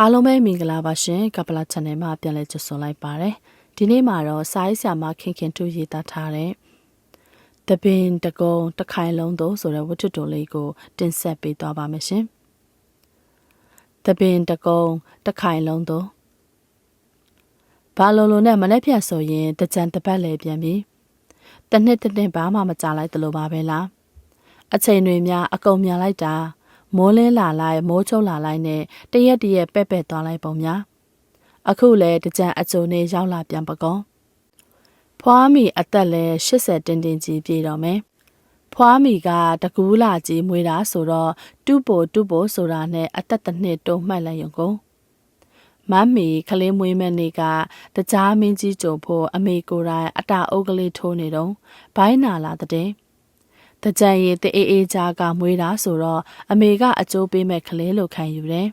အားလုံးပဲမင်္ဂလာပါရှင်ကပလာ channel မှာပြန်လည်ကြိုဆိုလိုက်ပါတယ်ဒီနေ့မှာတော့စာရေးဆရာမခင်ခင်တူရေးသားထားတဲ့တပင်တကုံတခိုင်လုံးသို့ဆိုတဲ့ဝတ္ထုတိုလေးကို တင်ဆက်ပေးသွားပါမယ်ရှင်တပင်တကုံတခိုင်လုံးသို့ဘာလုံးလုံးနဲ့မနေ့ဖြတ်ဆိုရင်တကြံတပတ်လေပြန်ပြီတနှစ်တစ်နှစ်ဘာမှမကြလိုက်တလို့ပါပဲလားအချိန်တွေများအကုန်မြန်လိုက်တာ မိုးလင်းလာလိုက်မိုးချုပ်လာလိုက်နဲ့တရက်တရက်ပဲ့ပဲ့သွားလိုက်ပုံများအခုလဲတကြံအကျိုးနဲ့ရောက်လာပြန်ပကောဖွားမီအသက်လဲ80တင်းတင်းကြီးပြေတော့မယ်ဖွားမီကတကူးလာကြီးမွေးတာဆိုတော့တူပိုတူပိုဆိုတာနဲ့အသက်တစ်နှစ်တုံးမှတ်လိုက်ရုံကုန်မမ်မီခလေးမွေးမဲ့နေ့ကတကြားမင်းကြီးကြုံဖို့အမေကိုယ်တိုင်အတာအုပ်ကလေးထိုးနေတော့ဘိုင်းနာလာတဲ့ တကြံရည်တအေးအေးကြားကမွေးတာဆိုတော့အမေကအကျိုးပေးမဲ့ကလေးလို့ခံယူတယ်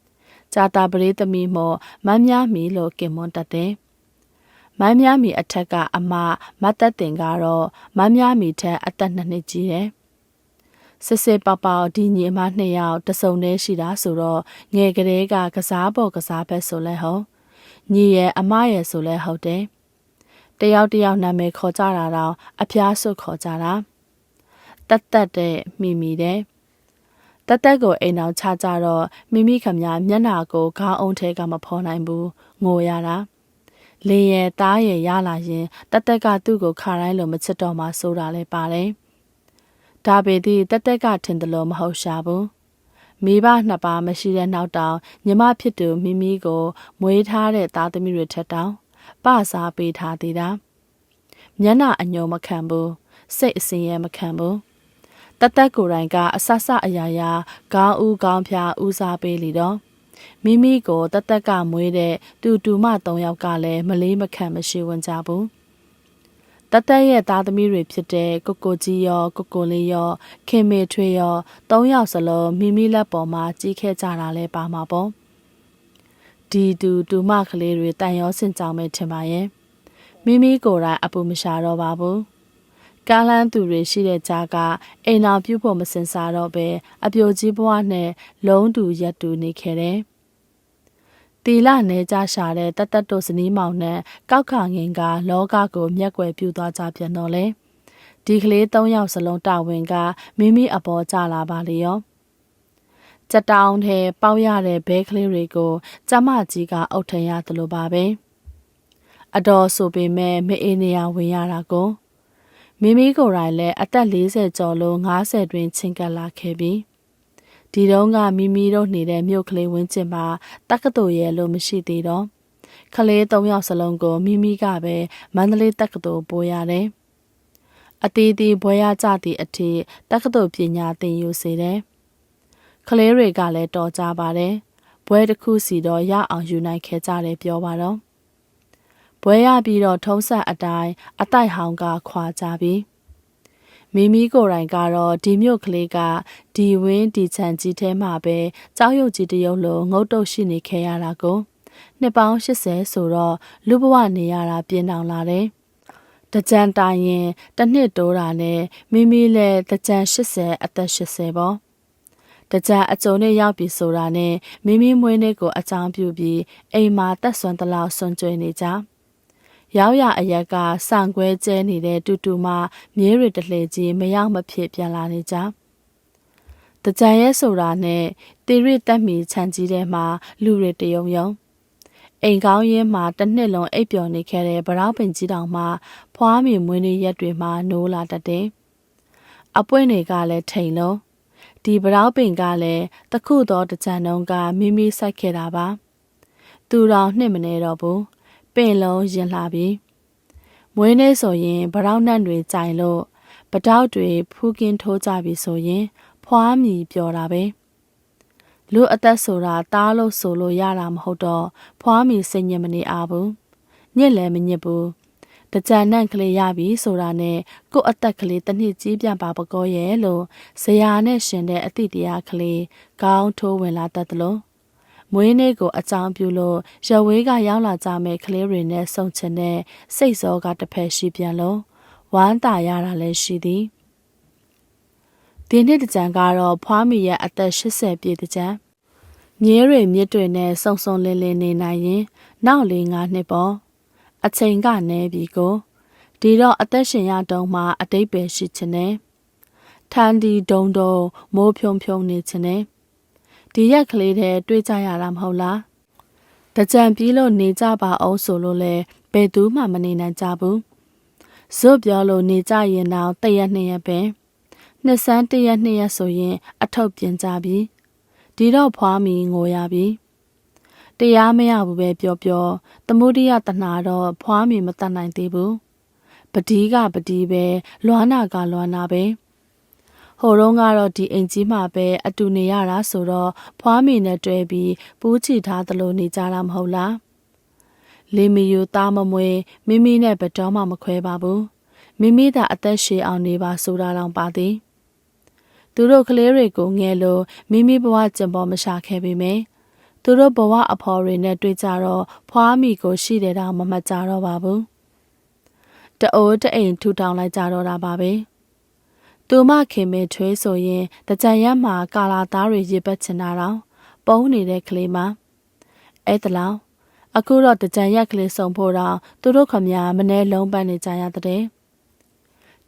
။ကြာတာပရိသမီးမော်မမ်းများမီလို့ကင်မွန်တတ်တယ်။မမ်းများမီအထက်ကအမမတ်သက်တင်ကတော့မမ်းများမီထက်အသက်နှစ်နှစ်ကြီးတယ်။စစ်စစ်ပေါပေါဒီညီမနှစ်ယောက်တစုံတည်းရှိတာဆိုတော့ငယ်ကလေးကကစားပေါ်ကစားဘက်ဆိုလဲဟုတ်ညီရဲ့အမရဲ့ဆိုလဲဟုတ်တယ်။တယောက်တယောက်နာမည်ခေါ်ကြတာတော့အဖျားဆွခေါ်ကြတာ။ တက်တက်တဲ့မိမိတဲ့တက်တက်ကိုအိမ်အောင်ချကြတော့မိမိခမမျက်နာကိုခေါင်းအုံးထဲကမဖော်နိုင်ဘူးငိုရတာလင်းရဲ့သားရဲ့ရလာရင်တက်တက်ကသူ့ကိုခါတိုင်းလိုမချစ်တော့မှဆိုတာလဲပါတယ်ဒါပေသည်တက်တက်ကထင်တယ်လို့မဟုတ်ရှာဘူးမိဘနှစ်ပါးမရှိတဲ့နောက်တောင်ညီမဖြစ်သူမိမိကိုမွေးထားတဲ့သားသမီးတွေထက်တောင်ပစားပေးထားသေးတာမျက်နှာအညောမခံဘူးစိတ်အစင်ရဲမခံဘူး တသက်ကိုယ်တိုင်ကအဆဆအရာရာခေါင်းဦးခေါင်းဖြာဦးစားပေးလီတော့မိမိကိုတသက်ကမွေးတဲ့တူတူမ၃ယောက်ကလည်းမလေးမခံမရှိဝင်ကြဘူးတသက်ရဲ့သားသမီးတွေဖြစ်တဲ့ကိုကိုကြီးရောကိုကိုလေးရောခင်မေထွေရော၃ယောက်စလုံးမိမိလက်ပေါ်မှာကြီးခဲ့ကြတာလဲပါမှာပေါ့ဒီတူတူမကလေးတွေတန်ရောစင်ကြောင်မဲ့ထင်ပါရဲ့မိမိကိုယ်တိုင်အပူမရှာတော့ပါဘူး ကားလန်းသူတွေရှိတဲ့ကြားကအိမ်အောင်ပြုတ်ဖို့မစင်စားတော့ပဲအပြိုကြီးဘဝနဲ့လုံးတူရက်တူနေခဲ့တယ်။တီလာနေကြရှာတဲ့တတ်တတ်တို့ဇနီးမောင်နဲ့ကောက်ခငင်ကလောကကိုမျက်ွယ်ပြူသွားကြပြန်တော့လေ။ဒီကလေး၃ယောက်စလုံးတာဝန်ကမိမိအပေါ်ကျလာပါလေရော။ကြတောင်းထဲပေါက်ရတဲ့ဘဲကလေးတွေကိုကျမကြီးကအုတ်ထင်ရသလိုပါပဲ။အတော်ဆိုပေမဲ့မအေးနေရဝင်ရတာကို မိမိကိုယ်တိုင်လည်းအသက်40ကျော်လို့50တွင်ချင်းကပ်လာခဲ့ပြီဒီတုန်းကမိမိတို့နေတဲ့မြို့ကလေးဝင်းကျင်မှာတက္ကသိုလ်ရဲ့လို့မရှိသေးတော့ကလေး၃ယောက်စလုံးကိုမိမိကပဲမန္တလေးတက္ကသိုလ်ပို့ရတယ်အတီးတီးဘွဲရကြသည့်အထိတက္ကသိုလ်ပညာသင်ယူစေတယ်ကလေးတွေကလည်းတော်ကြပါတယ်ဘွဲတစ်ခုစီတော့ရအောင်ယူနိုင်ခဲ့ကြတယ်ပြောပါတော့ ဘွဲရပြီးတော့ထုံးဆက်အတိုင်းအတိုက်ဟောင်းကခွာကြပြီမိမိကိုယ်တိုင်ကတော့ဒီမြို့ကလေးကဒီဝင်းဒီချန်ကြီးထဲမှာပဲကြောက်ရွံ့ကြီးတရုပ်လိုငုတ်တုတ်ရှိနေခဲ့ရတာကိုနှစ်ပေါင်း80ဆိုတော့လူဘဝနေရတာပြင်းအောင်လာတယ်တကြံတိုင်ရင်တစ်နှစ်တိုးတာနဲ့မိမိလည်းတကြံ80အသက်80ပေါ့တကြံအကြုံနဲ့ရောက်ပြီဆိုတာနဲ့မိမိမွေးနေ့ကိုအကြောင်းပြုပြီးအိမ်မှာတက်ဆွမ်းတလောက်ဆွန်ကျွေးနေကြ ရောက်ရအရက်ကစံခွဲကျဲနေတဲ့တူတူမှမြဲရတလှည့်ကြီးမရောက်မဖြစ်ပြန်လာနေကြတကြံရဲဆိုတာနဲ့တေရတက်မီခြံကြီးထဲမှာလူတွေတယုံယုံအိမ်ကောင်းရင်းမှာတစ်နှစ်လုံးအိပ်ပျော်နေခဲ့တဲ့ဗရောက်ပင်ကြီးတောင်မှဖွားမီမွေးနေ့ရက်တွေမှာနိုးလာတတ်တယ်အပွင့်တွေကလည်းထိန်လုံးဒီဗရောက်ပင်ကလည်းတခုသောတကြံလုံးကမိမိစိုက်ခဲ့တာပါသူတော်နှစ်မနေတော့ဘူး ပင်လုံးရင်လှပြီမွေးနေ့ဆိုရင်ဗရောက်နှံ့တွေကြိုင်လို့ပတောက်တွေဖူးကင်းထိုးကြပြီဆိုရင် ဖွားမြည်ပျော်တာပဲလူအသက်ဆိုတာတားလို့ဆိုလို့ရတာမဟုတ်တော့ဖွားမြည်စိတ်ညစ်မနေအားဘူးညစ်လည်းမညစ်ဘူးတကြံနှံ့ကလေးရပြီဆိုတာနဲ့ကို့အသက်ကလေးတစ်နှစ်ကြီးပြပါပကောရဲ့လို့ဇရာနဲ့ရှင်တဲ့အသည့်တရားကလေးကောင်းထိုးဝင်လာတတ်တယ်လို့ မွေးနေ့ကိုအကြောင်းပြုလို့ရဝေးကရောက်လာကြမဲ့ကလေးတွေနဲ့ဆုံချင်တဲ့စိတ်စောကတစ်ဖက်ရှိပြန်လို့ဝမ်းသာရတာလည်းရှိသည်ဒီနှစ်တကြံကတော့ဖွားမီရဲ့အသက်80ပြည့်တကြံမြဲတွေမြစ်တွေနဲ့စုံစုံလင်းလင်းနေနိုင်ရင် နောက်လေးငါနှစ်ပေါ့အချိန်ကနေပြီကိုဒီတော့အသက်ရှင်ရတုံးမှာအတိတ်ပဲရှိချင်တယ်ထန်ဒီဒုံဒုံမိုးဖြုံဖြုံနေချင်တယ် ဒီရက်ကလေးတဲ့တွေးကြရတာမဟုတ်လားတကြံပြီးလို့နေကြပါအောင်ဆိုလို့လဲဘယ်သူမှမနေနိုင်ကြဘူးဇွတ်ပြောလို့နေကြရင်တော့တရက်နှစ်ရက်ပဲနှစ်ဆန်းတရက်နှစ်ရက်ဆိုရင် အထုပ်ပြင်ကြပြီဒီတော့ဖွားမီငိုရပြီတရားမရဘူးပဲပြောပြောသမုဒိယတနာတော့ဖွားမီမတတ်နိုင်သေးဘူးပတိကပတိပဲလွားနာကလွားနာပဲ ဟိုတော့ကတော့ဒီအိမ်ကြီးမှာပဲအတူနေရတာဆိုတော့ဖွားမီနဲ့တွဲပြီးပူးချီထားသလိုနေကြတာမဟုတ်လားလီမီယူသားမမွေမိမိနဲ့ဘတော်မှမခွဲပါဘူးမိမိသာအသက်ရှည်အောင်နေပါဆိုတာတောင်ပါသည်သူတို့ကလေးတွေကိုငယ်လို့မိမိဘဝကျင်ပေါ်မရှာခဲ့ပေမယ့်သူတို့ဘဝအဖော်တွေနဲ့တွေ့ကြတော့ဖွားမိကိုရှိတယ်တော့မမှတ်ကြတော့ပါဘူးတအိုးတအိမ်ထူထောင်လိုက်ကြတော့တာပါပဲ သူမခင်မထွေးဆိုရင်တကြံရက်မှာကာလာသားတွေရေပတ်ချင်တာတော့ပုံနေတဲ့ကလေးမအဲ့တလောင်အခုတော့တကြံရက်ကလေးစုံဖို့တော့သူတို့ခမညာမနှဲလုံးပန်းနေကြရတဲ့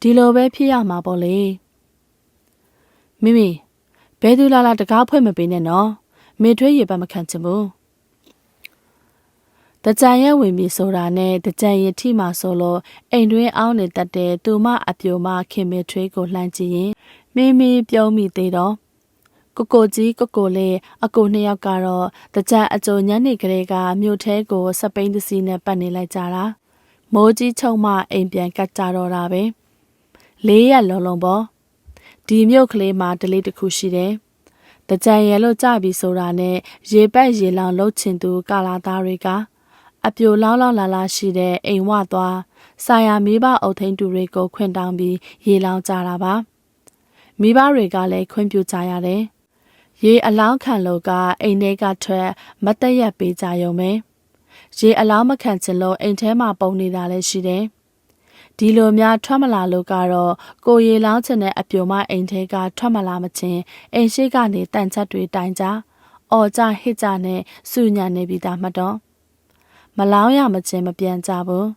ဒီလိုပဲဖြစ်ရမှာပေါ့လေမိမိဘဲသူလာလာတကားဖွင့်မပေးနဲ့နော်မေထွေးရေပတ်မခံချင်ဘူး တကြံရဲ့ဝင်ပြီးဆိုတာနဲ့တကြံရထိမှဆိုလို့အိမ်တွင်းအောင်းနေတတ်တဲ့သူမအပြိုမခင်မေထွေးကိုလှမ်းကြည့်ရင်မိမိပြုံးမိသေးတော့ကိုကိုကြီးကိုကိုလေးအကိုနှစ်ယောက်ကတော့တကြံအကြိုညနေကလေးကမြို့ထဲကိုစပိန်သစီနဲ့ပတ်နေလိုက်ကြတာမိုးကြီးချုံမှအိမ်ပြန်ကတ်ကြတော့တာပဲလေးရက်လုံးလုံးပေါ့ဒီမြို့ကလေးမှာဒလေးတစ်ခုရှိတယ်။တကြံရဲလို့ကြပြီဆိုတာနဲ့ရေပတ်ရေလောင်လှုပ်ချင်သူကာလာသားတွေက အပြိုလောင်းလောင်းလာလာရှိတဲ့အိမ်ဝသွားဆာယာမိဘအုပ်ထိန်တူတွေကိုခွင့်တောင်းပြီးရေလောင်ကြတာပါ။မိဘတွေကလည်းခွင့်ပြုကြရတယ်။ရေအလောင်းခံလို့ကအိမ်ထဲကထွက်မတက်ရက်ပေးကြရုံပဲ။ရေအလောင်းမခံချင်လို့အိမ်ထဲမှာပုံနေတာလည်းရှိတယ်။ဒီလိုများထွက်မလာလို့ကတော့ကိုရီလောင်းချင်တဲ့အပြိုမအိမ်ထဲကထွက်မလာမချင်းအိမ်ရှိကနေတန်ချက်တွေတိုင်ကြအော်ကြဟစ်ကြနဲ့စူညံနေပြီးသားမှတော့ မလောင်းရမချင်းမပြန်ကြဘူး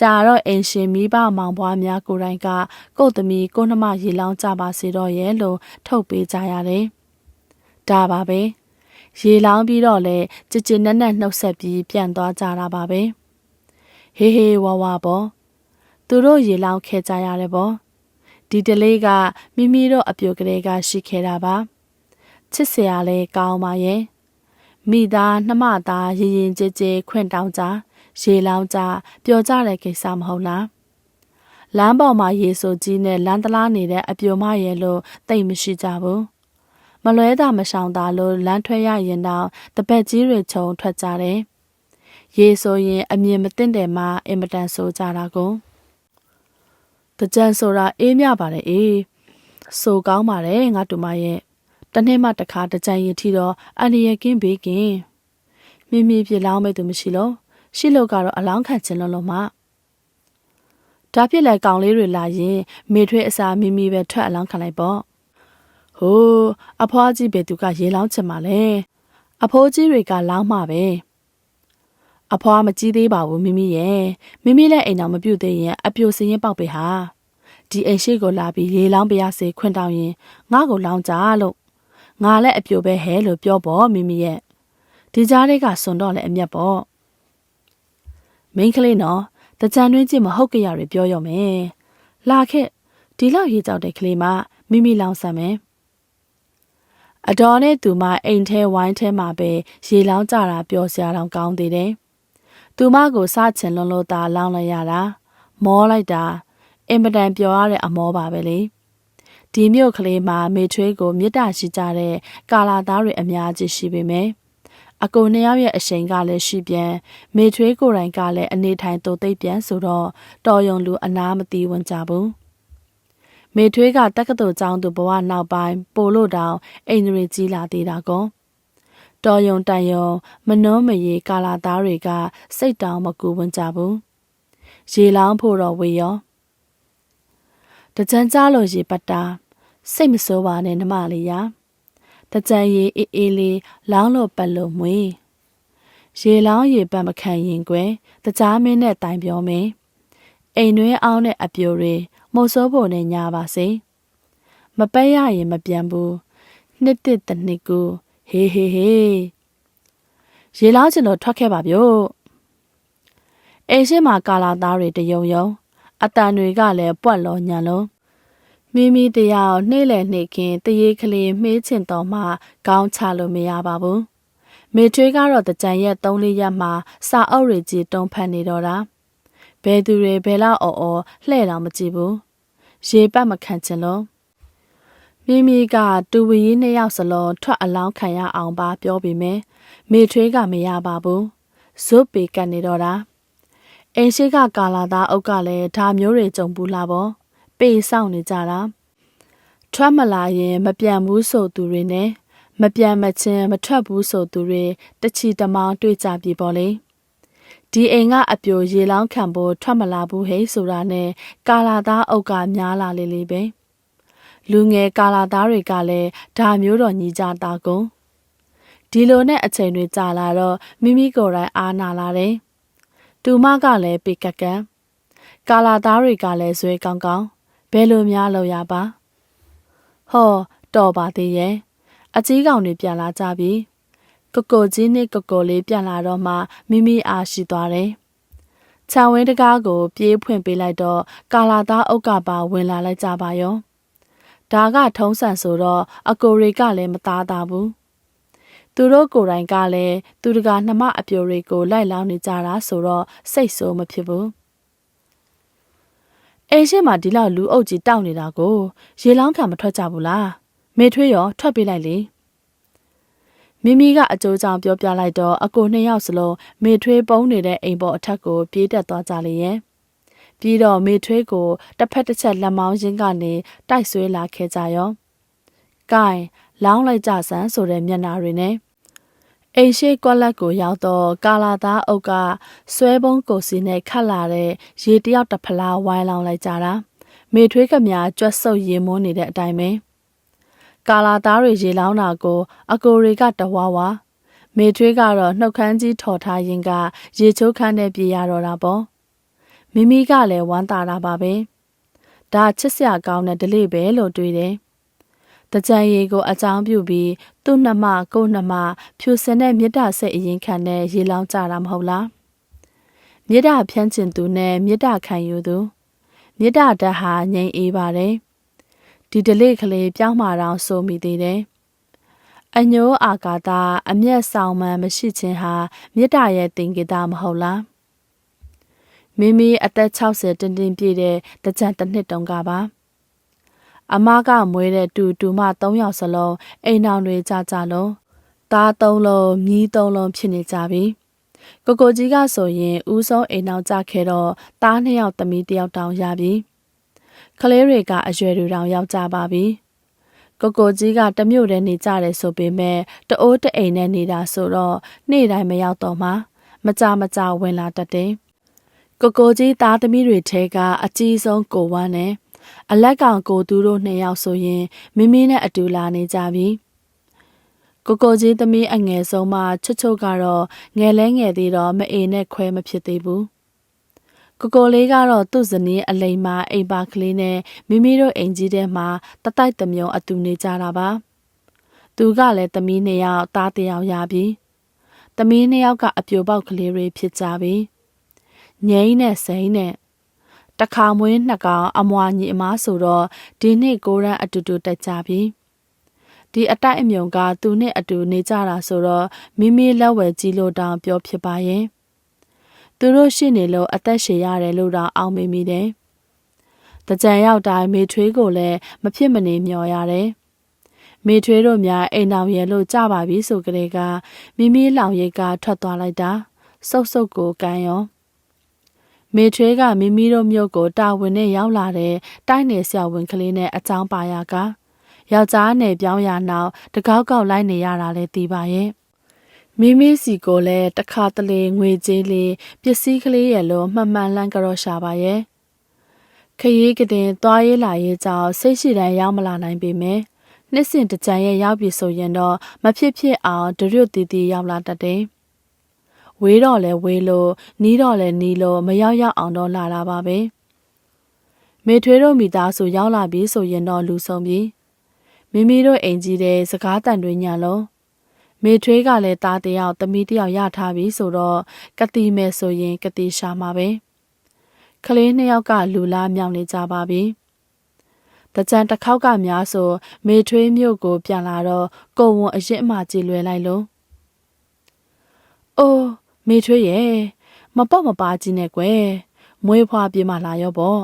ကြာတော့အိမ်ရှင်မိဘမောင်ဘွားများကိုယ်တိုင်ကကို့သမီးကိုနှမရေလောင်းကြပါစေတော့ရဲ့လို့ထုတ်ပေးကြရတယ်ဒါပါပဲရေလောင်းပြီးတော့လဲကြည်ကြည်နက်နက်နှုတ်ဆက်ပြီးပြန်သွားကြတာပါပဲဟေးဟေးဝါဝါပေါ့သူတို့ရေလောင်းခဲ့ကြရတယ်ပေါ့ဒီတလေးကမိမိတို့အပြိုကလေးကရှိခဲ့တာပါချစ်စရာလဲကောင်းပါရဲ့ မိသားနှမသားရင်ရင်ကြဲကြဲခွင့်တောင်းကြရေလောင်းကြပျော်ကြတဲ့ကိစ္စမဟုတ်လားလမ်းပေါ်မှာရေဆိုကြီးနဲ့လမ်းတလားနေတဲ့အပြိုမရဲ့လို့တိတ်မရှိကြဘူးမလွဲတာမရှောင်တာလို့လမ်းထွက်ရရင်တော့တပက်ကြီးတွေခြုံထွက်ကြတယ်ရေဆိုရင်အမြင်မသိတဲ့မှာအင်မတန်ဆိုကြတာကိုတကြံဆိုတာအေးမြပါတယ်အေးဆိုကောင်းပါတယ်ငါတူမရဲ့ တနေ့မှတစ်ခါတကြံရင်ထီတော့အန်ဒီရဲ့ကင်းဘေးကင်းမိမိပြလောင်းမဲ့သူမရှိလို့ရှိလို့ကတော့အလောင်းခံခြင်းလုံးလုံးမှဒါဖြစ်လဲကောင်လေးတွေလာရင်မေထွေးအစာမိမိပဲထွက်အလောင်းခံလိုက်ပေါ့ဟိုးအဖွားကြီးပဲသူကရေလောင်းချင်ပါလေအဖိုးကြီးတွေကလောင်းမှပဲအဖွားမကြီးသေးပါဘူးမိမိရဲ့မိမိလည်းအိမ်တော်မပြုတ်သေးရင်အပြိုစရင်ပေါက်ပေဟာဒီအိမ်ရှိကိုလာပြီးရေလောင်းပြရစေခွင့်တောင်းရင်ငါ့ကိုလောင်းကြလို့ ငါလည်းအပြိုပဲဟဲလို့ပြောပေါ့မိမိရဲ့ဒီကြားလေးကစွန်တော့လည်းအမျက်ပေါ့မိန်းကလေးနော်တကြံတွင်းကြည့်မဟုတ်ကြရတွေပြောရမယ်လာခဲ့ဒီလောက်ရေးကြောက်တဲ့ကလေးမမိမိလောင်းဆမ်းမယ်အတော်နဲ့သူမအိမ်ထဲဝိုင်းထဲမှာပဲရေလောင်းကြတာပျော်စရာတောင်ကောင်းသေးတယ်သူမကိုစချင်လွန်လို့သာလောင်းလိုက်ရတာမောလိုက်တာအင်မတန်ပျော်ရတဲ့အမောပါပဲလေ ဒီမြို့ကလေးမှာမေထွေးကိုမြစ်တာရှိကြတဲ့ကာလာသားတွေအများကြီးရှိပေမယ့်အကိုနှစ်ယောက်ရဲ့အရှိန်ကလည်းရှိပြန်မေထွေးကိုယ်တိုင်ကလည်းအနေထိုင်တူသိပ်ပြန်ဆိုတော့တော်ယုံလူအနာမသိဝင်ကြဘူးမေထွေးကတက္ကသိုလ်ကျောင်းသူဘဝနောက်ပိုင်းပို့လို့တောင်အိန္ဒြေကြီးလာသေးတာကောတော်ယုံတန်ယုံမနှောမရေကာလာသားတွေကစိတ်တောင်မကူဝင်ကြဘူးရေလောင်းဖို့တော့ဝေရောတကြံကြားလို့ရေပတ်တာ စိတ်မဆိုးပါနဲ့နှမလေးရာတတကြံရီအေးအေးလေးလောင်းလို့ပတ်လို့မွေရေလောင်းရေပတ်မခံရင်ကွယ်တကြားမင်းနဲ့တိုင်ပြောမင်းအိမ်တွင်းအောင်တဲ့အပြိုတွေမှုတ်ဆိုးဖို့နဲ့ညာပါစေမပက်ရရင်မပြန်ဘူးနှစ်တစ်တစ်နှစ်ကူဟေးဟေးဟေးရေလောင်းချင်လို့ထွက်ခဲ့ပါဗျို့အိမ်ရှိမှာကာလာသားတွေတယုံယုံအတန်တွေကလည်းပွက်လောညံလုံး မိမိတရားနှိမ့်လေနှိမ့်ခင်တရေကလေးမှေးချင်တော်မှကောင်းချလို့မရပါဘူးမေထွေးကတော့တကြံရက်၃လေးရက်မှစာအုပ်တွေကြီးတုံးဖက်နေတော့တာဘယ်သူတွေဘယ်လောက်အော်အော်လှဲ့တော့မကြည့်ဘူးရေပတ်မခံချင်လို့မိမိကတူဝီကြီးနှစ်ယောက်စလုံးထွက်အလောင်းခံရအောင်ပါပြောပြီးမယ်မေထွေးကမရပါဘူးဇွတ်ပေကတ်နေတော့တာအင်းရှိကကာလာသားအုပ်ကလည်းဒါမျိုးတွေကြုံဘူးလားပေါ့ ပေဆောင်နေကြတာထွက်မလာရင်မပြန်ဘူးဆိုသူတွေနဲ့မပြန်မချင်းမထွက်ဘူးဆိုသူတွေတချီတမောင်းတွေ့ကြပြီပေါ့လေဒီအိမ်ကအပြိုရေလောင်းခံဖို့ထွက်မလာဘူးဟဲ့ဆိုတာနဲ့ကာလာသားအုပ်ကများလာလေလေပဲလူငယ်ကာလာသားတွေကလည်းဒါမျိုးတော့ညီကြတာကုန်ဒီလိုနဲ့အချိန်တွေကြာလာတော့မိမိကိုယ်တိုင်အားနာလာတယ်တူမကလည်းပေကက်ကက်ကာလာသားတွေကလည်းဇွဲကောင်းကောင်း ဘယ်လိုများလုပ်ရပါဟောတော်ပါသေးရဲ့အကြီးကောင်တွေပြန်လာကြပြီကိုကိုကြီးနဲ့ကိုကိုလေးပြန်လာတော့မှမိမိအားရှိသွားတယ်ခြံဝင်းတကားကို ပြေးဖွင့်ပေးလိုက်တော့ကာလာသားအုပ်ကပါဝင်လာလိုက်ကြပါရောဒါကထုံးစံဆိုတော့အကိုတွေကလည်းမသားတာဘူးသူတို့ကိုယ်တိုင်ကလည်းသူတကာနှမအပြိုတွေကိုလိုက်လောင်းနေကြတာဆိုတော့စိတ်ဆိုးမဖြစ်ဘူး အိမ်ရှိမှာဒီလောက်လူအုပ်ကြီးတောက်နေတာကိုရေလောင်းခံမထွက်ကြဘူးလားမေထွေးရောထွက်ပေးလိုက်လေမိမိကအကျိုးကြောင့်ပြောပြလိုက်တော့အကိုနှစ်ယောက်စလုံးမေထွေးပုံးနေတဲ့အိမ်ပေါ်အထက်ကိုပြေးတက်သွားကြလေရဲ့ပြီးတော့မေထွေးကိုတစ်ဖက်တစ်ချက်လက်မောင်းရင်းကနေတိုက်ဆွဲလာခဲ့ကြရော။ကဲလောင်းလိုက်ကြစမ်းဆိုတဲ့မျက်နာတွေနဲ့ အိမ်ရှိကွက်လက်ကိုရောက်တော့ကာလာသားအုပ်ကဆွဲပုံးကိုစီနဲ့ခတ်လာတဲ့ရေတယောက်တစ်ဖလားဝိုင်းလောင်းလိုက်ကြတာမေထွေးကမြကြွတ်ဆုပ်ရင်မွန်းနေတဲ့အတိုင်းပဲကာလာသားတွေရေလောင်းတာကို အကိုတွေကတဝါဝါမေထွေးကတော့နှုတ်ခမ်းကြီးထော်ထားရင်က ရေချိုးခန်းနဲ့ပြေးရတော့တာပေါ့မိမိကလည်းဝမ်းသာတာပါပဲဒါချစ်စရာကောင်းတဲ့ဒလိပဲလို့တွေးတယ်တကြံရီကိုအကြောင်းပြုပြီး သူ့နှမကိုနှမဖြူစင်တဲ့မြစ်တာစိတ်အရင်ခံနဲ့ရေလောင်းကြတာမဟုတ်လားမြစ်တာဖြန်းကျင်သူနဲ့မြစ်တာခံယူသူမြစ်တာဓာတ်ဟာငြိမ်အေးပါတယ်ဒီဒလိကလေးပြောင်းမာတော့ဆိုမိသေးတယ်အညိုးအာကာသအမျက်ဆောင်မှန်မရှိခြင်းဟာမြစ်တာရဲ့တင်ကိတာမဟုတ်လားမိမိအသက်60တင်းတင်းပြည့်တဲ့တကြံတစ်နှစ်တုန်းကပါ အမကမွေးတဲ့တူတူမ3ယောက်စလုံးအိမ်အောင်တွေကြကြလုံးသား3လုံးမြီး3လုံးဖြစ်နေကြပြီကိုကိုကြီးကဆိုရင်ဦးဆုံးအိမ်အောင်ကြခဲ့တော့သား2ယောက်သမီး1ယောက်တောင်ရပြီကလေးတွေကအရွယ်တွေတောင်ရောက်ကြပါပြီကိုကိုကြီးကတမျိုးတည်းနေကြတယ်ဆိုပေမဲ့တအိုးတအိမ်နဲ့နေတာဆိုတော့နေ့တိုင်းမရောက်တော့မှမကြမကြဝင်လာတတ်တယ်ကိုကိုကြီးသားသမီးတွေထဲကအကြီးဆုံးကိုဝမ်းနဲ့ အလက်ကောင်ကိုသူတို့နှစ်ယောက်ဆိုရင်မိမိနဲ့အတူလာနေကြပြီကိုကိုကြီးသမီးအငယ်ဆုံးမှချွတ်ချွတ်ကတော့ငယ်လဲငယ်သေးတော့မအေနဲ့ခွဲမဖြစ်သေးဘူးကိုကိုလေးကတော့သူ့ဇနီးအလိမ်မအိမ်ပါကလေးနဲ့မိမိတို့အိမ်ကြီးထဲမှာတတိုက်တမြုံအတူနေကြတာပါသူကလည်းသမီးနှစ်ယောက်သားတစ်ယောက်ရပြီသမီးနှစ်ယောက်ကအပြိုပေါက်ကလေးတွေဖြစ်ကြပြီငိမ့်နဲ့စိမ့်နဲ့ တခါမွေးနှစ်ကောင်အမွာညီအမားဆိုတော့ဒီနှစ်ကိုရန်အတူတူတက်ကြပြီဒီအတိုက်အမြုံကသူနဲ့အတူနေကြတာဆိုတော့မိမိလက်ဝဲကြီးလို့တောင်ပြောဖြစ်ပါရဲ့သူတို့ရှိနေလို့အသက်ရှည်ရတယ်လို့တောင်အောင်းမိမိတယ်တကြံရောက်တိုင်းမေထွေးကိုလည်းမဖြစ်မနေမျောရတယ်မေထွေးတို့များအိမ်အောင်ရဲလို့ကြပါပြီဆိုကြတဲ့ကမိမိလောင်ရိတ်ကထွက်သွားလိုက်တာ စုပ်စုပ်ကိုကန်ရော မေထွေးကမိမိတို့မြို့ကိုတာဝန်နဲ့ရောက်လာတဲ့တိုင်းနယ်ဆရာဝန်ကလေးနဲ့အကြောင်းပါရကယောက်ျားနယ်ပြောင်းရနောက်တကောက်ကောက်လိုက်နေရတာလဲသိပါရဲ့မိမိစီကိုလည်းတခါတလေငွေကြေးလေးပစ္စည်းကလေးရဲ့လို့မှတ်မှန်လန့်ကြော့ရှာပါရဲ့ခရီးကတင်သွားရေးလာရေးကြောင့်စိတ်ရှိတမ်းရောက်မလာနိုင်ပေမဲ့နှစ်စဉ်တကြံရဲ့ရောက်ပြီဆိုရင်တော့မဖြစ်ဖြစ်အောင်ဒရွတ်တီတီရောက်လာတတ်တယ်။ ဝေးတော့လဲဝေးလို့နီးတော့လဲနီးလို့မရောက်ရောက်အောင်တော့လာတာပါပဲ။မေထွေးတို့မိသားစုရောက်လာပြီဆိုရင်တော့လူဆုံးပြီ။မိမိတို့အိမ်ကြီးတဲ့စကားတန်တွေညလုံးမေထွေးကလည်းသားတယောက်သမီးတယောက်ရထားပြီဆိုတော့ကတိမဲ့ဆိုရင်ကတိရှာမှာပဲ။ကလေးနှစ်ယောက်ကလူလားမြောင်နေကြပါပြီ။တကြံတစ်ခေါက်ကများဆိုမေထွေးမြို့ကိုပြန်လာတော့ကိုဝန်အရင်အမှကြည်လွယ်လိုက်လို့အိုး မေထွေးရဲ့မပေါ့မပါကြီးနဲ့ကွယ်မွေးဖွားပြေးမှလာရောပေါ့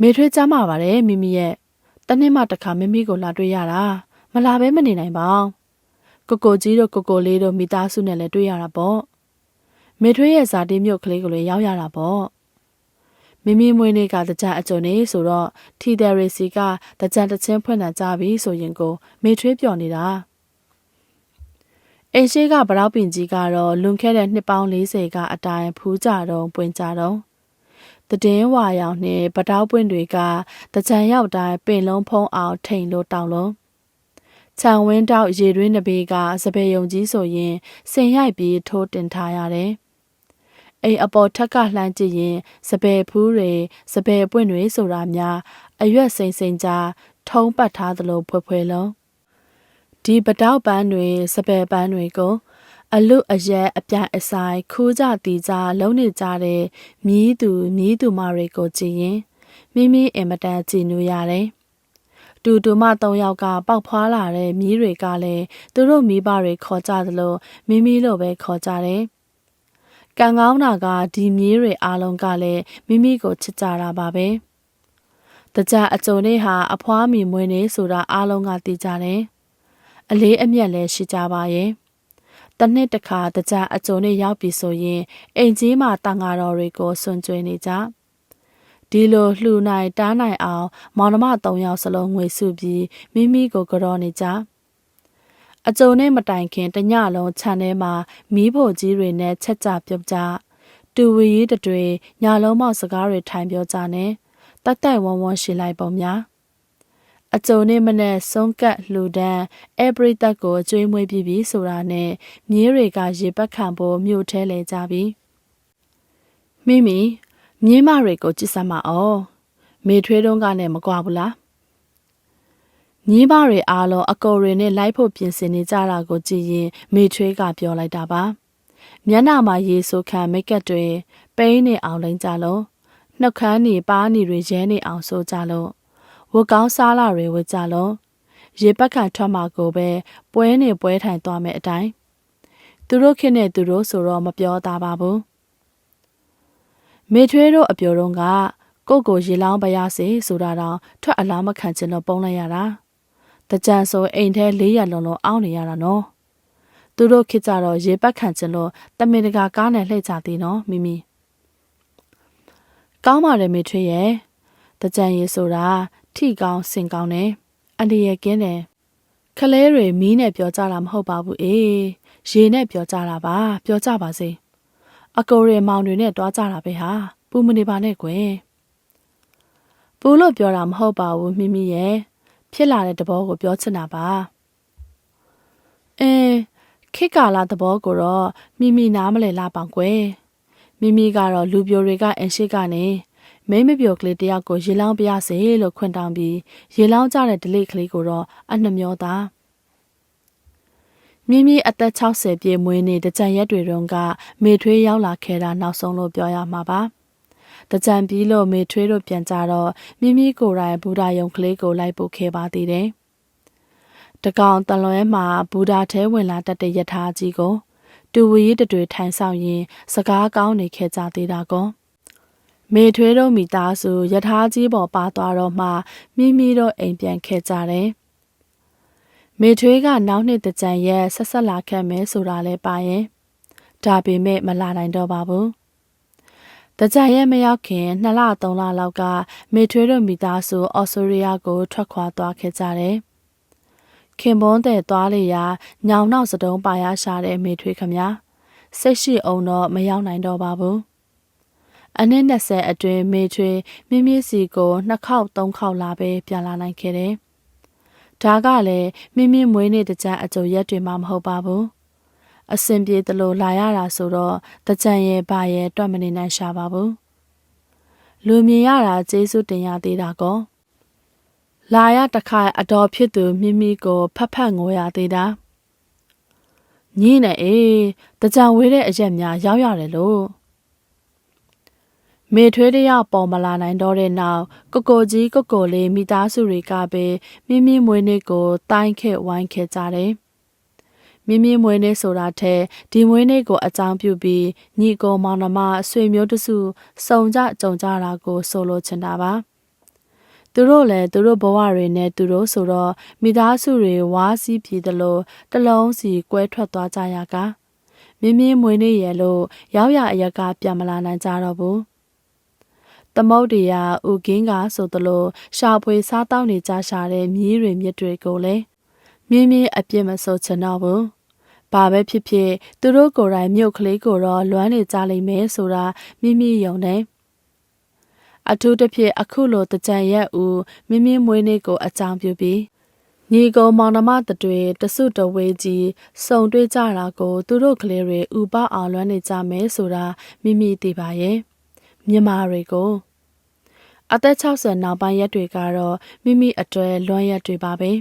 မေထွေးကြမှာပါတယ်မိမိရဲ့တနေ့မှတစ်ခါမိမိကိုလာတွေ့ရတာမလာဘဲမနေနိုင်ပါကိုကိုကြီးတို့ကိုကိုလေးတို့မိသားစုနဲ့လည်းတွေ့ရတာပေါ့မေထွေးရဲ့ဇာတိမြို့ကလေးကိုလည်းရောက်ရတာပေါ့မိမိမွေးနေ့ကတကြအကြုံနေဆိုတော့ထီတယ်ရီစီကတကြတချင်းဖွင့်လာကြပြီဆိုရင်ကို မေထွေးပြော်နေတာ အိမ်ရှိကဗရောက်ပင်ကြီးကတော့လွန်ခဲ့တဲ့နှစ်ပေါင်း40ကအတိုင်ဖူးကြတော့ပွင့်ကြတော့တည်င်းဝါရောင်နဲ့ပတောက်ပွင့်တွေကတကြံရောက်တိုင်းပင်လုံးဖုံးအောင်ထိန်လို့တောင်းလုံးခြံဝင်းတောက်ရေတွင်းတပေကစပယ်ယုံကြီးဆိုရင်စင်ရိုက်ပြီးထိုးတင်ထားရတယ်အိမ်အပေါ်ထက်ကလှမ်းကြည့်ရင်စပယ်ဖူးတွေစပယ်ပွင့်တွေဆိုတာများအရွက်စိမ့်စိမ့်ကြားထုံးပတ်ထားသလိုဖွယ်ဖွယ်လုံး ဒီပတောက်ပန်းတွေစပယ်ပန်းတွေကိုအလုအရက်အပြိုင်အဆိုင်ခူးကြတီကြလုံးနေကြတဲ့မြည်သူမြည်သူမတွေကိုကြည့်ရင်မိမိအင်မတန်ကြည်နူးရတယ်တူတူမ၃ယောက်ကပေါက်ဖွာလာတဲ့မြည်တွေကလည်းသူတို့မိဘတွေခေါ်ကြသလိုမိမိလိုပဲခေါ်ကြတယ်။ကံကောင်းတာကဒီမြေးတွေအားလုံးကလည်းမိမိကိုချစ်ကြတာပါပဲ။တကြအကြုံလေးဟာအဖွားမိမွေးနေဆိုတာအားလုံးကသိကြတယ်။ အလေးအမြတ်လည်းရှိကြပါရဲ့။တနှစ်တခါတကြအကြုံလေးရောက်ပြီဆိုရင်အိမ်ကြီးမှာတန်ဃာတော်တွေကိုဆွံ့ကြွေနေကြ။ဒီလိုလှူနိုင်တားနိုင်အောင် မောင်နှမ၃ယောက်စလုံးငွေစုပြီးမိမိကိုကြောနေကြ။အကြုံနဲ့မတိုင်ခင်တညလုံးခြံထဲမှာမီးဖို့ကြီးတွေနဲ့ချက်ကြပြုတ်ကြတူဝီရီတတွေညလုံးမောက်စကားတွေထိုင်ပြောကြနဲ့တက်တက်ဝန်းဝန်းရှိလိုက်ပုံများ အကြုံနဲ့မနဲ့ဆုံးကတ်လှူဒန်းအဲပရိသတ်ကိုအကျွေးမွေးပြီးပြီဆိုတာနဲ့မြင်းတွေကရေပတ်ခံဖို့မြို့ထဲလဲကြပြီမိမိမြင်းမတွေကိုကြည့်စမ်းမအောင်မေထွေးတုံးကနဲ့မကွာဘူးလားညီးမတွေအားလုံးအကော်တွေနဲ့လိုက်ဖို့ပြင်ဆင်နေကြတာကိုကြည့်ရင် မေထွေးကပြောလိုက်တာပါမျက်နှာမှာရေဆိုခံမိတ်ကပ်တွေပိန်းနေအောင်လိမ့်ကြလို့နှုတ်ခမ်းနေပါးနေတွေရဲနေအောင်ဆိုကြလို့ ဝတ်ကောင်းစားလာတွေဝတ်ကြလို့ရေပက်ခံထွက်မှာကိုပဲပွဲနေပွဲထိုင်သွားမယ်အတိုင်းသူတို့ခင်နဲ့သူတို့ဆိုတော့မပြောသားပါဘူးမေထွေးတို့အပြောတော့ကကိုကိုရေလောင်းပရစေဆိုတာတော့ထွက်အလားမခံချင်တော့ပုံလိုက်ရတာတကြံဆိုအိမ်ထဲလေးရလုံးလုံးအောင်းနေရတာနော်သူတို့ခစ်ကြတော့ရေပတ်ခံချင်လို့တမင်တကာကားနဲ့လှည့်ကြသေးနော်မိမိကောင်းပါတယ်မေထွေးရဲ့တကြံရေဆိုတာ ထိကောင်းစင်ကောင်းတယ်အန္တရာယ်ကင်းတယ်ခလဲတွေမီးနဲ့ပြောကြတာမဟုတ်ပါဘူးအေးရေနဲ့ပြောကြတာပါပြောကြပါစေအကိုရေမောင်တွေနဲ့တွားကြတာပဲဟာပူမနေပါနဲ့ကွယ်ပူလို့ပြောတာမဟုတ်ပါဘူးမိမိရဲ့ဖြစ်လာတဲ့သဘောကိုပြောချင်တာပါအဲခိကာလာသဘောကိုတော့မိမိနားမလဲလာပောင်ကွယ်မိမိကတော့လူပြိုတွေကအင်ရှိကနေ မိမပြိုကလေးတယောက်ကိုရေလောင်းပြရစေလို့ခွင့်တောင်းပြီးရေလောင်းကြတဲ့ဒလိကလေးကိုတော့အနှမျောတာမြင်းမြအသက်60ပြည့်မွေးနေ့တကြံရက်တွေတုန်းကမေထွေးရောက်လာခဲ့တာနောက်ဆုံးလို့ပြောရမှာပါ။တကြံပြီးလို့မေထွေးတို့ပြန်ကြတော့မိမိကိုယ်တိုင်ဘူဒာယုံကလေးကိုလိုက်ပို့ခဲ့ပါသေးတယ်။တကောင်တလွဲမှာဘူဒာထဲဝင်လာတတ်တဲ့ယထာကြီးကို တူဝီတတွေထိုင်ဆောင်ရင် စကားကောင်းနေခဲ့ကြသေးတာကော မေထွေးတို့မိသားစုယထာကြီးပေါ်ပါသွားတော့မှမိမိတို့အိမ်ပြန်ခဲ့ကြတယ်။မေထွေးကနောက်နှစ်တကြံရဲ့ဆက်ဆက်လာခဲ့မယ်ဆိုတာလဲပါရင်ဒါပေမဲ့မလာနိုင်တော့ပါဘူး။တကြရဲ့မရောက်ခင်2လ3လလောက်ကမေထွေးတို့မိသားစုအော်စတြေးလျကိုထွက်ခွာသွားခဲ့ကြတယ်။ခင်ပွန်းတဲ့သွားလေရာညောင်နောက်စတုံးပါရရှာတဲ့မေထွေးခမညာစိတ်ရှိအောင်တော့မရောက်နိုင်တော့ပါဘူး။ အနည်း20အတွင်းမေထွေးမြင်းမြစီကိုနှစ်ခေါက်သုံးခေါက်လာပဲပြန်လာနိုင်ခဲ့တယ်ဒါကလည်းမိမိမွေးနေ့တကြံအကြိုရက်တွေမှမဟုတ်ပါဘူးအစင်ပြေသလိုလာရတာဆိုတော့တကြံရဲ့ဘာရဲ့တွတ်မနေနိုင်ရှာပါဘူးလူမြင်ရတာကျေးဇူးတင်ရသေးတာကောလာရတခါအတော်ဖြစ်သူမိမိကိုဖတ်ဖတ်ငိုရသေးတာညီနဲ့အေးတကြံဝေးတဲ့အရက်များရောက်ရတယ်လို့ မေထွေးတရပေါ်မလာနိုင်တော့တဲ့နောက်ကိုကိုကြီးကိုကိုလေးမိသားစုတွေကပဲမိမိမွေးနေ့ကိုတိုင်းခဲ့ဝိုင်းခဲ့ကြတယ်မိမိမွေးနေ့ဆိုတာထက်ဒီမွေးနေ့ကိုအကြောင်းပြုပြီးညီကိုမောင်နှမဆွေမျိုးတစုစုံကြကြုံကြတာကိုဆိုလိုချင်တာပါသူတို့လည်းသူတို့ဘဝတွေနဲ့သူတို့ဆိုတော့မိသားစုတွေဝါးစည်းပြည်သလိုတလုံးစီကွဲထွက်သွားကြရကမင်းမင်းမွေးနေ့ရဲ့လို့ရောက်ရအရကပြန်မလာနိုင်ကြတော့ဘူး သမုတ်တရားဥကင်းကဆိုသလိုရှာဖွေစားတောင်းနေကြရှာတဲ့မြည်တွေမြစ်တွေကိုလည်းမြင်းမြင်းအပြစ်မဆိုချင်တော့ဘူးဘာပဲဖြစ်ဖြစ်သူတို့ကိုယ်တိုင်မြို့ကလေးကိုတော့လွမ်းနေကြလိမ့်မယ်ဆိုတာမိမိယုံတယ်အထူးသဖြင့်အခုလိုတကြံရက်ဦးမိမိမွေးနေ့ကိုအကြောင်းပြုပြီးညီကုံမောင်နှမတတွေတစုတဝေးကြီးစုံတွေ့ကြတာကို သူတို့ကလေးတွေဥပအောင်လွမ်းနေကြမယ်ဆိုတာမိမိသိပါရဲ့ မြမတွေကိုအသက်60နောက်ပိုင်းရက်တွေကတော့မိမိအတွေ့လွမ်းရက်တွေပါပဲ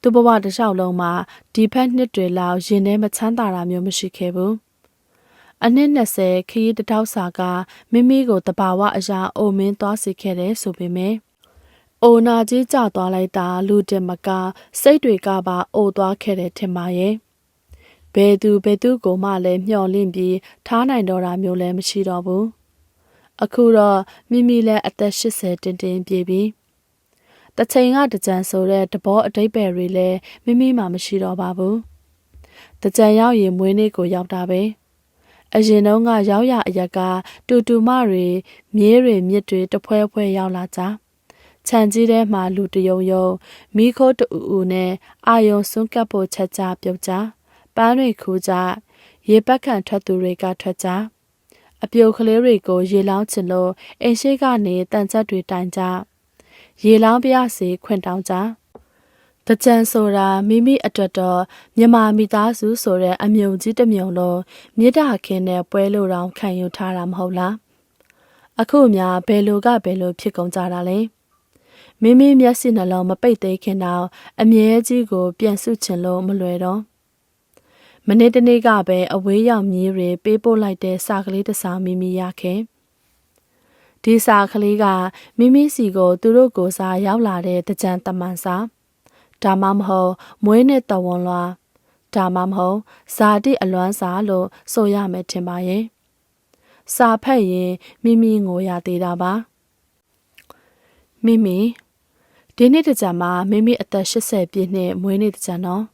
သူ့ဘဝတစ်လျှောက်လုံးမှာဒီဖက်နှစ်တွေလောက်ရင်ထဲမချမ်းသာတာမျိုးမရှိခဲ့ဘူးအနှစ်20ခရီးတထောက်စာကမိမိကိုတဘာဝအရာအိုမင်းသွားစေခဲ့တယ်ဆိုပေမဲ့အိုနာကြီးကြသွားလိုက်တာလူတင်မကစိတ်တွေကပါအိုသွားခဲ့တယ်ထင်ပါရဲ့ဘယ်သူဘယ်သူကိုမှလည်းမျှော်လင့်ပြီးထားနိုင်တော့တာမျိုးလည်းမရှိတော့ဘူး အခုတော့မိမိလည်းအသက်80တင်တင်ပြည့်ပြီတချိန်ကတကြံဆိုတဲ့တဘောအတိတ်ပဲတွေလည်းမိမိမှမရှိတော့ပါဘူးတကြံရောက်ရင်မွေးနေ့ကိုရောက်တာပဲအရင်တုန်းကရောက်ရအရကတူတူမတွေမြဲတွေမြစ်တွေတဖွဲဖွဲရောက်လာကြခြံကြီးထဲမှာလူတယုံယုံမိခိုးတူဦးနဲ့အာယုံစွန့်ကပ်ဖို့ချက်ကြပြုတ်ကြပန်းတွေခူးကြရေပတ်ခံထွက်သူတွေကထွက်ကြ အပြုတ်ကလေးတွေကိုရေလောင်းချင်လို့အိမ်ရှိကနေတန်ချက်တွေတိုင်ကြရေလောင်းပြစီခွင့်တောင်းကြတကြံဆိုတာမိမိအတွက်တော့မြမမိသားစုဆိုတဲ့အမြုံကြီးတစ်မြုံလုံးမြေတာခင်းနဲ့ပွဲလို့တောင်ခံယူထားတာမဟုတ်လားအခုများဘယ်လိုကဘယ်လိုဖြစ်ကုန်ကြတာလဲမိမိမျက်စိနှလုံးမပိတ်သေးခင်တော့အမြဲကြီးကိုပြန်ဆုချင်လို့မလွယ်တော့ မနေ့တနေ့ကပဲအဝေးရောက်မြေးတွေပေးပို့လိုက်တဲ့စာကလေးတစ်စောင်မိမိရခဲ့ဒီစာကလေးကမိမိစီကိုသူတို့ကိုစားရောက်လာတဲ့တကြံတမန်စာဒါမှမဟုတ်မွေးနဲ့တဝန်လွာဒါမှမဟုတ်ဇာတိအလွမ်းစာလို့ဆိုရမယ်ထင်ပါရဲ့စာဖတ်ရင်မိမိငိုရသေးတာပါမိမိဒီနေ့တကြမှာမိမိအသက်80ပြည့်နှစ်မွေးနေ့တကြနော်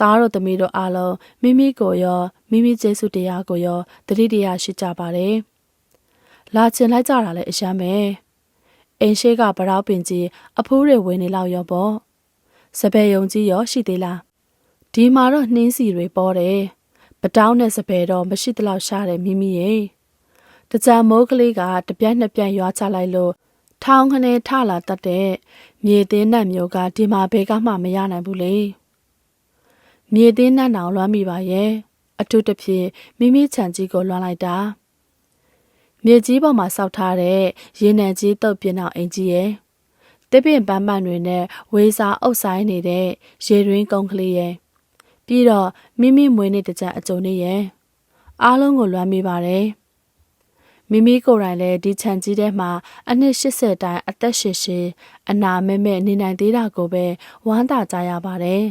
သားတို့သမီးတို့အားလုံးမိမိကိုရောမိမိကျေးဇူးတရားကိုရောတတိတရားရှိကြပါတယ်လာချင်လိုက်ကြတာလည်းအရှမ်းပဲအိမ်ရှိကဗရောက်ပင်ကြီးအဖိုးတွေဝင်နေလောက်ရောပေါ့စပယ်ယုံကြီးရောရှိသေးလားဒီမှာတော့နှင်းစီတွေပေါ်တယ်ပတောင်းနဲ့စပယ်တော့မရှိတလောက်ရှားတယ်မိမိရဲ့တကြံမိုးကလေးကတပြက်နှစ်ပြက်ရွာချလိုက်လို့ထောင်းခနဲထလာတတ်တဲ့မြေသင်းနဲ့မျိုးကဒီမှာဘဲကမှမရနိုင်ဘူးလေ မြေသင်းနဲ့နောင်လွမ်းမိပါရဲ့အထူးသဖြင့်မိမိခြံကြီးကိုလွှမ်းလိုက်တာမြေကြီးပေါ်မှာစောက်ထားတဲ့ရေနံကြီးတုပ်ပြင်းအောင်အင်ကြီးရဲ့တစ်ပင်ပန်းပန်းတွေနဲ့ဝေစာအုပ်ဆိုင်နေတဲ့ရေရင်းကုန်းကလေးရဲ့ပြီးတော့မိမိမွေးနေ့တကြအကြုံနေရဲ့အားလုံးကိုလွမ်းမိပါတယ်မိမိကိုယ်တိုင်လည်းဒီခြံကြီးထဲမှာအနှစ်80တိုင်အသက်ရှင်ရှင်အနာမဲ့မဲ့နေနိုင်သေးတာကိုပဲဝမ်းသာကြရပါတယ်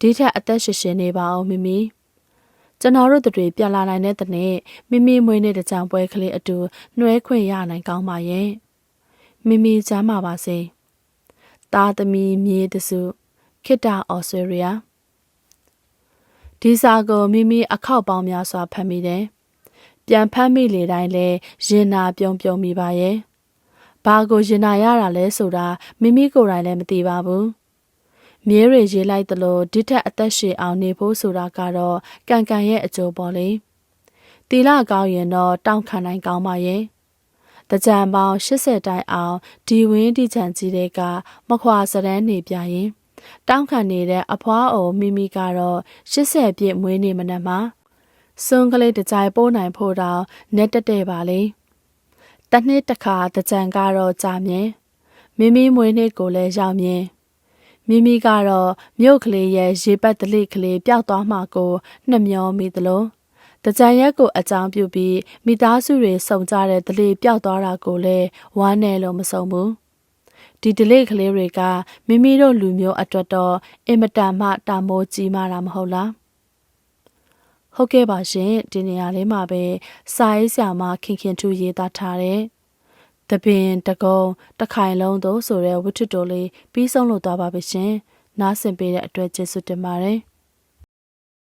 ဒီထက်အသက်ရှင်ရှင်နေပါအောင်မိမိကျွန်တော်တို့တွေပြန်လာနိုင်တဲ့တနေ့မိမိမွေးနေ့တကြံပွဲကလေးအတူနှွဲခွင့်ရနိုင်ကောင်းပါရဲ့မိမိချမ်းပါပါစေသားသမီးမြေးတစုခိတ္တအော်စတြေးလျဒီစာကိုမိမိအခောက်ပေါင်းများစွာဖတ်မိတယ်ပြန်ဖတ်မိလေတိုင်းလဲရင်နာပြုံပြုံမိပါရဲ့ဘာကိုရင်နာရတာလဲဆိုတာမိမိကိုယ်တိုင်လည်းမသိပါဘူး မြဲတွေရေးလိုက်သလိုဒီထက်အသက်ရှည်အောင်နေဖို့ဆိုတာကတော့ကံကံရဲ့အကျိုးပေါ့လေတီလာကောင်းရင်တော့တောင်းခံနိုင်ကောင်းပါရဲ့တကြံပေါင်း80တိုင်အောင်ဒီဝင်းဒီချန်ကြီးတွေကမခွာစရမ်းနေပြရင်တောင်းခံနေတဲ့အဖွားအိုမိမိကတော့80ပြည့်မွေးနေ့မနက်မှာစွန်းကလေးတစ်ကြိုင်ပိုးနိုင်ဖို့တောင်နဲ့တက်တဲ့ပါလေတနှစ်တစ်ခါတကြံကတော့ကြာမြင်မိမိမွေးနေ့ကိုလည်းရောက်မြင် မိမိကတော့မြို့ကလေးရဲ့ရေပတ်တလိကလေးပျောက်သွားမှကိုနှမျောမိသလိုတကြံရက်ကိုအကြောင်းပြုပြီးမိသားစုတွေစုံကြတဲ့ဒလေးပျောက်သွားတာကိုလည်းဝမ်းနဲ့လို့မဆုံးဘူးဒီဒလေးကလေးတွေကမိမိတို့လူမျိုးအတွက်တော့အင်မတန်မှတာမိုးကြီးမာတာမဟုတ်လားဟုတ်ကဲ့ပါရှင်ဒီနေရာလေးမှာပဲစာရေးဆရာမခင်ခင်ထူရေးသားထားတဲ့ တပင်တကုံတခိုင်လုံးတို့ဆိုတဲ့ဝတ္ထုတိုလေးပြီးဆုံးလို့သွားပါပြီရှင်နားဆင်ပေးတဲ့အတွက်ကျေးဇူးတင်ပါတယ်